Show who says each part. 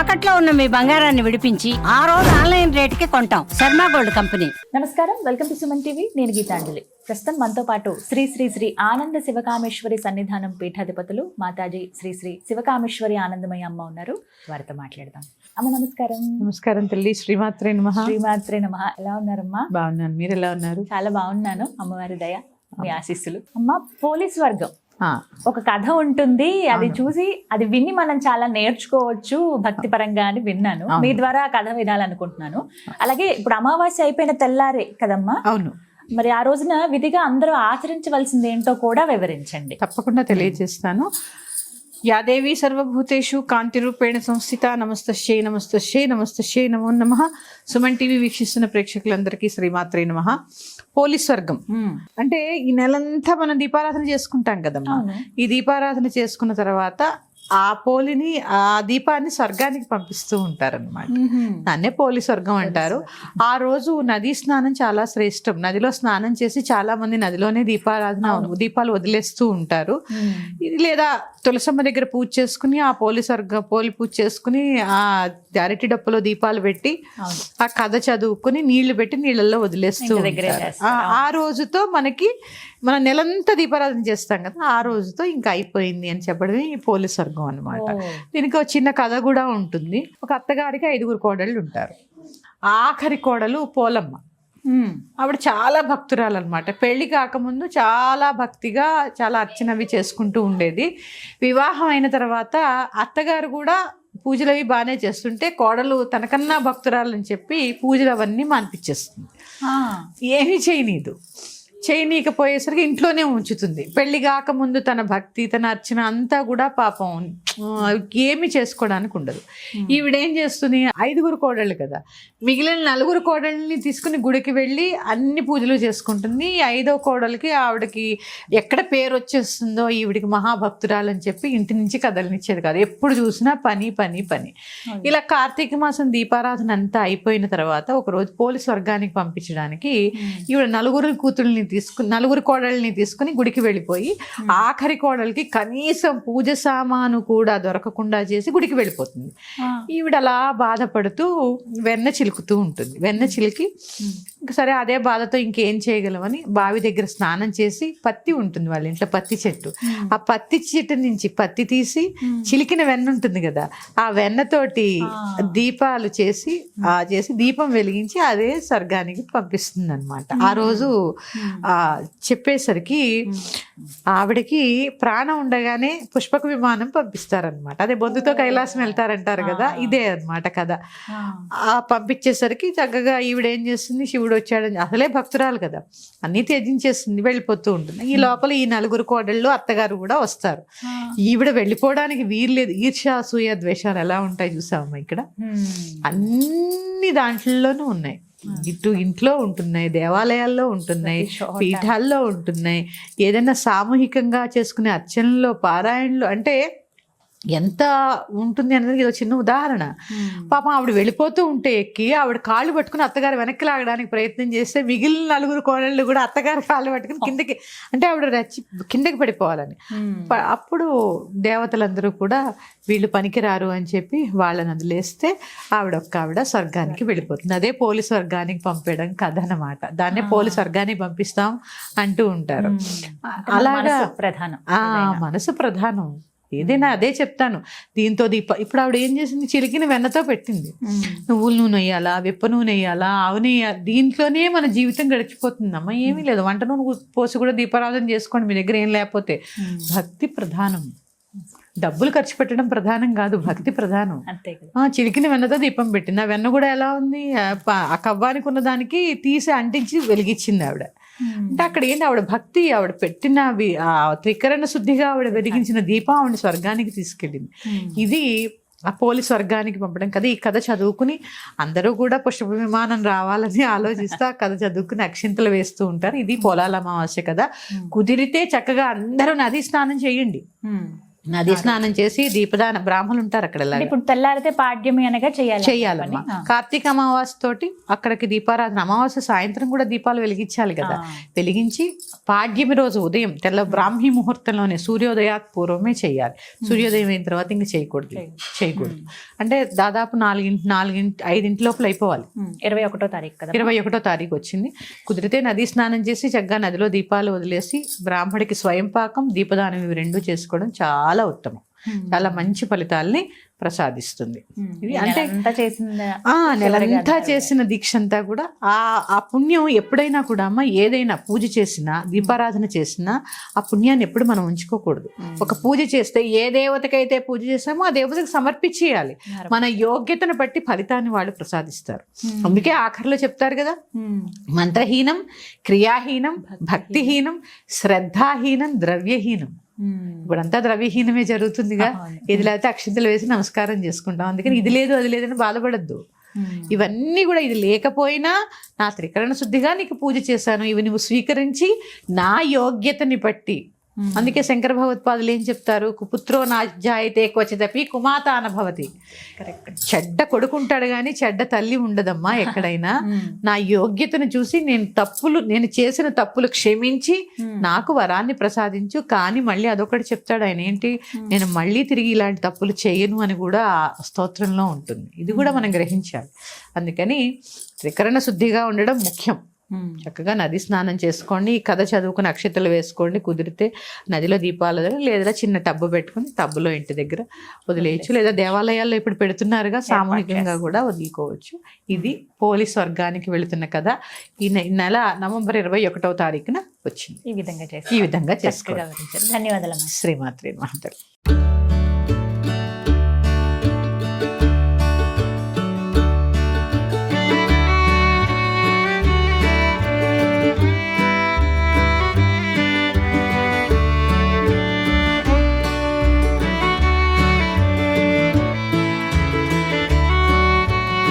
Speaker 1: తాకట్లో ఉన్న మీ బంగారాన్ని విడిపించి ఆ రోజు ఆన్లైన్ రేటుకి కొంటాం. Sharma gold company.
Speaker 2: నమస్కారం. Welcome to Suman TV. నేను గీతాంజలి. ప్రస్తుతం మనతో పాటు శ్రీ శ్రీ శ్రీ ఆనంద శివకామేశ్వరి సన్నిధానం పీఠాధిపతులు మాతాజీ శ్రీ శ్రీ శివకామేశ్వరి ఆనందమయ్య అమ్మ ఉన్నారు. వారితో మాట్లాడదాం. అమ్మ నమస్కారం.
Speaker 3: నమస్కారం తల్లి. శ్రీమాత్రే నమ.
Speaker 2: శ్రీమాత్రే నమ. ఎలా ఉన్నారమ్మా?
Speaker 3: బాగున్నాను. మీరు ఎలా ఉన్నారు?
Speaker 2: చాలా బాగున్నాను. అమ్మవారి దయ మీ ఆశీస్సులు. అమ్మ పోలీస్ వర్గం. ఒక కథ ఉంటుంది అది. చూసి అది విని మనం చాలా నేర్చుకోవచ్చు భక్తి పరంగా అని విన్నాను. మీ ద్వారా ఆ కథ వినాలనుకుంటున్నాను. అలాగే ఇప్పుడు అమావాస్య అయిపోయిన తెల్లారే కదమ్మా?
Speaker 3: అవును.
Speaker 2: మరి ఆ రోజున విధిగా అందరూ ఆచరించవలసింది ఏంటో కూడా వివరించండి.
Speaker 3: తప్పకుండా తెలియజేస్తాను. యాదేవి సర్వభూతేషు కాంతి రూపేణ సంస్థిత నమస్తశ్యై నమస్తశ్యై నమస్తశ్యై నమో నమ. సుమన్ టీవీ వీక్షిస్తున్న ప్రేక్షకులందరికీ శ్రీమాత్రే నమ. పోలీస్ వర్గం అంటే ఈ నెలంతా మనం దీపారాధన చేసుకుంటాం కదమ్మా. ఈ దీపారాధన చేసుకున్న తర్వాత ఆ పోలిని ఆ దీపాన్ని స్వర్గానికి పంపిస్తూ ఉంటారన్నమాట. దాన్నే పోలి స్వర్గం అంటారు. ఆ రోజు నదీ స్నానం చాలా శ్రేష్టం. నదిలో స్నానం చేసి చాలా మంది నదిలోనే దీపారాధన దీపాలు వదిలేస్తూ ఉంటారు. ఇది లేదా తులసమ్మ దగ్గర పూజ చేసుకుని ఆ పోలి స్వర్గ పోలి పూజ చేసుకుని ఆ అరటి డప్పులో దీపాలు పెట్టి ఆ కథ చదువుకుని నీళ్ళు పెట్టి నీళ్ళల్లో వదిలేస్తూ ఆ రోజుతో మనకి మన నెలంతా దీపారాధన చేస్తాం కదా ఆ రోజుతో ఇంకా అయిపోయింది అని చెప్పడమే ఈ పోలి స్వర్గం. అన్నమాట.
Speaker 2: ఓ.
Speaker 3: దీనికి ఒక చిన్న కథ కూడా ఉంటుంది. ఒక అత్తగారికి ఐదుగురు కోడళ్ళు ఉంటారు. ఆఖరి కోడలు పోలమ్మ. ఆవిడ చాలా భక్తురాలు అనమాట పెళ్ళి కాకముందు చాలా భక్తిగా చాలా అర్చనవి చేసుకుంటూ ఉండేది. వివాహం అయిన తర్వాత అత్తగారు కూడా పూజలు అవి బాగానే చేస్తుంటే కోడలు తనకన్నా భక్తురాలని చెప్పి పూజలు అవన్నీ మానిపించేస్తుంది. ఏమీ చేయనీదు. చేయనీకపోయేసరికి ఇంట్లోనే ఉంచుతుంది. పెళ్ళి కాకముందు తన భక్తి తన అర్చన అంతా కూడా పాపం. ఏమీ చేసుకోవడానికి ఉండదు. ఈవిడేం చేస్తుంది? ఐదుగురు కోడళ్ళు కదా. మిగిలిన నలుగురు కోడళ్ళని తీసుకుని గుడికి వెళ్ళి అన్ని పూజలు చేసుకుంటుంది. ఈ ఐదో కోడలికి ఆవిడకి ఎక్కడ పేరు వచ్చేస్తుందో ఈవిడికి మహాభక్తురాలని చెప్పి ఇంటి నుంచి కదలనిచ్చేది కాదు. ఎప్పుడు చూసినా పని పని పని. ఇలా కార్తీక మాసం దీపారాధన అంతా అయిపోయిన తర్వాత ఒకరోజు పోలీస్ వర్గానికి పంపించడానికి ఈవిడ నలుగురు కూతుర్ని తీసుకుని నలుగురు కోడల్ని తీసుకుని గుడికి వెళ్ళిపోయి ఆఖరి కోడలికి కనీసం పూజ సామాను కూడా దొరకకుండా చేసి గుడికి వెళ్ళిపోతుంది. ఈవిడ అలా బాధపడుతూ వెన్న చిలుకుతూ ఉంటుంది. వెన్న చిలికి సరే అదే బాధతో ఇంకేం చేయగలమని బావి దగ్గర స్నానం చేసి పత్తి ఉంటుంది వాళ్ళ ఇంట్లో పత్తి చెట్టు. ఆ పత్తి చెట్టు నుంచి పత్తి తీసి చిలికిన వెన్న ఉంటుంది కదా ఆ వెన్నతోటి. దీపాలు చేసి ఆ చేసి దీపం వెలిగించి అదే స్వర్గానికి పంపిస్తుంది అనమాట ఆ రోజు చెప్పేసరికి ఆవిడకి ప్రాణం ఉండగానే పుష్పక విమానం పంపిస్తారనమాట అదే బొందుతో కైలాసం వెళ్తారంటారు కదా ఇదే అన్నమాట కథ.
Speaker 2: ఆ.
Speaker 3: పంపించేసరికి చక్కగా ఈవిడ ఏం చేస్తుంది శివుడు వచ్చాడని అసలే భక్తురాలు కదా. అన్నీ త్యజించేస్తుంది వెళ్ళిపోతూ ఉంటుంది. ఈ లోపల ఈ నలుగురు కోడళ్ళు అత్తగారు కూడా వస్తారు. ఈవిడ వెళ్ళిపోవడానికి వీర్లేదు ఈర్ష్య అసూయ ద్వేషాలు ఎలా ఉంటాయి చూసామా ఇక్కడ. అన్ని దాంట్లోనూ ఉన్నాయి. ఇటు ఇంట్లో ఉంటున్నాయి దేవాలయాల్లో ఉంటున్నాయి. పీఠాల్లో ఉంటున్నాయి ఏదైనా సామూహికంగా చేసుకునే అర్చనలో పారాయణలు అంటే ఎంత ఉంటుంది అనేది ఇది చిన్న ఉదాహరణ. పాపం ఆవిడ వెళ్ళిపోతూ ఉంటే ఎక్కి ఆవిడ కాళ్ళు పట్టుకుని అత్తగారు వెనక్కి లాగడానికి ప్రయత్నం చేస్తే మిగిలిన నలుగురు కోడళ్ళు కూడా అత్తగారు కాళ్ళు పట్టుకుని కిందకి అంటే ఆవిడ రచ్చి కిందకి పడిపోవాలని. అప్పుడు దేవతలందరూ కూడా వీళ్ళు పనికిరారు అని చెప్పి వాళ్ళని వదిలేస్తే ఆవిడ ఒక్క ఆవిడ స్వర్గానికి వెళ్ళిపోతుంది. అదే పోలీస్ స్వర్గానికి పంపేయడం కథ అన్నమాట. దాన్నే పోలీస్ స్వర్గానికి పంపిస్తాం అంటూ ఉంటారు. అలాగా
Speaker 2: ప్రధానం
Speaker 3: ఆ మనసు ప్రధానం. ఏదైనా అదే చెప్తాను. దీంతో దీప ఇప్పుడు ఆవిడ ఏం చేసింది? చిలికిన వెన్నతో పెట్టింది. నువ్వుల నూనె వేయాలా? విప్ప నూనె వేయాలా? ఆవు నెయ్యి? వేయాలా? దీంట్లోనే మన జీవితం గడిచిపోతుంది. అమ్మ ఏమీ లేదు. వంట నూనె పోసి కూడా దీపారాధన చేసుకోండి. మీ దగ్గర ఏం లేకపోతే. భక్తి ప్రధానం. డబ్బులు ఖర్చు పెట్టడం ప్రధానం కాదు. భక్తి ప్రధానం.
Speaker 2: అంతే కదా.
Speaker 3: ఆ చిలికిన వెన్నతో దీపం పెట్టింది. ఆ వెన్న కూడా ఎలా ఉంది? ఆ కవ్వానికి ఉన్న దానికి తీసి అంటించి వెలిగించింది ఆవిడ. అంటే అక్కడ ఏంటి ఆవిడ భక్తి ఆవిడ పెట్టిన త్రికరణ శుద్ధిగా ఆవిడ వెలిగించిన దీపం ఆవిడ స్వర్గానికి తీసుకెళ్ళింది. ఇది ఆ పోలి స్వర్గానికి పంపడం కదా ఈ కథ చదువుకుని అందరూ కూడా పుష్ప విమానం రావాలని ఆలోచిస్తూ ఆ కథ చదువుకుని అక్షింతలు వేస్తూ ఉంటారు. ఇది పొలాల అమావాస్య కదా కుదిరితే చక్కగా అందరూ నది స్నానం చేయండి. నది స్నానం చేసి దీపదాన బ్రాహ్మణులు ఉంటారు అక్కడ.
Speaker 2: ఇప్పుడు తెల్లారితే పాడ్యమి అనగా చేయాలి
Speaker 3: చెయ్యాలమ్మా కార్తీక అమావాస్య తోటి అక్కడికి దీపారాధన. అమావాస్య సాయంత్రం కూడా దీపాలు వెలిగించాలి కదా. వెలిగించి పాడ్యమి రోజు ఉదయం తెల్ల బ్రాహ్మీ ముహూర్తంలోనే సూర్యోదయాత్ పూర్వమే చేయాలి. సూర్యోదయం అయిన తర్వాత ఇంకా చేయకూడదు. చేయకూడదు. అంటే దాదాపు నాలుగింటి నాలుగింటి ఐదింటి లోపల అయిపోవాలి.
Speaker 2: ఇరవై ఒకటో తారీఖు కదా.
Speaker 3: ఇరవై ఒకటో తారీఖు వచ్చింది. కుదిరితే నదీ స్నానం చేసి చక్కగా నదిలో దీపాలు వదిలేసి బ్రాహ్మడికి స్వయం పాకం దీపదానం ఇవి రెండు చేసుకోవడం చాలా ఉత్తమం. చాలా మంచి ఫలితాల్ని ప్రసాదిస్తుంది. ఇది అంటే నెలంతా చేసిన దీక్ష అంతా కూడా ఆ ఆ పుణ్యం ఎప్పుడైనా కూడా అమ్మ ఏదైనా పూజ చేసినా దీపారాధన చేసినా ఆ పుణ్యాన్ని ఎప్పుడు మనం ఉంచుకోకూడదు. ఒక పూజ చేస్తే ఏ దేవతకైతే పూజ చేస్తామో ఆ దేవతకు సమర్పించేయాలి. మన యోగ్యతను బట్టి ఫలితాన్ని వాళ్ళు ప్రసాదిస్తారు. అందుకే ఆఖరిలో చెప్తారు కదా మంత్రహీనం క్రియాహీనం భక్తిహీనం శ్రద్ధాహీనం ద్రవ్యహీనం. ఇప్పుడంతా ద్రవ్యహీనమే జరుగుతుందిగా. ఇది లేకపోతే అక్షంతలు వేసి నమస్కారం చేసుకుంటాం. అందుకని ఇది లేదు అది లేదని బాధపడద్దు. ఇవన్నీ కూడా ఇది లేకపోయినా నా త్రికరణ శుద్ధిగా నీకు పూజ చేశాను. ఇవి నువ్వు స్వీకరించి నా యోగ్యతని బట్టి అందుకే శంకర భగవత్పాదులు ఏం చెప్తారు? కుపుత్రో నా జాయితే క్వచితపి కుమాత అనభవతి చెడ్డ కొడుకుంటాడు కానీ చెడ్డ తల్లి ఉండదమ్మా ఎక్కడైనా. నా యోగ్యతను చూసి నేను తప్పులు నేను చేసిన తప్పులు క్షమించి నాకు వరాన్ని ప్రసాదించు. కానీ మళ్ళీ అదొకటి చెప్తాడు ఆయన ఏంటి? నేను మళ్ళీ తిరిగి ఇలాంటి తప్పులు చేయను అని కూడా ఆ స్తోత్రంలో ఉంటుంది. ఇది కూడా మనం గ్రహించాలి. అందుకని త్రికరణ శుద్ధిగా ఉండడం ముఖ్యం. చక్కగా నది స్నానం చేసుకోండి ఈ కథ చదువుకుని అక్షతలు వేసుకోండి కుదిరితే నదిలో దీపాలు లేదా చిన్న టబ్బు పెట్టుకుని టబ్బులో ఇంటి దగ్గర వదిలేయచ్చు. లేదా దేవాలయాల్లో ఇప్పుడు పెడుతున్నారుగా సామూహికంగా కూడా వదులుకోవచ్చు. ఇది పోలీస్ వర్గానికి వెళుతున్న కథ. ఈ నెల నవంబర్ ఇరవై ఒకటవ తారీఖున వచ్చింది.
Speaker 2: ఈ విధంగా చేసి
Speaker 3: ఈ విధంగా చేసుకోవాలి
Speaker 2: ధన్యవాదాలు
Speaker 3: శ్రీమాత్రి మహంతలు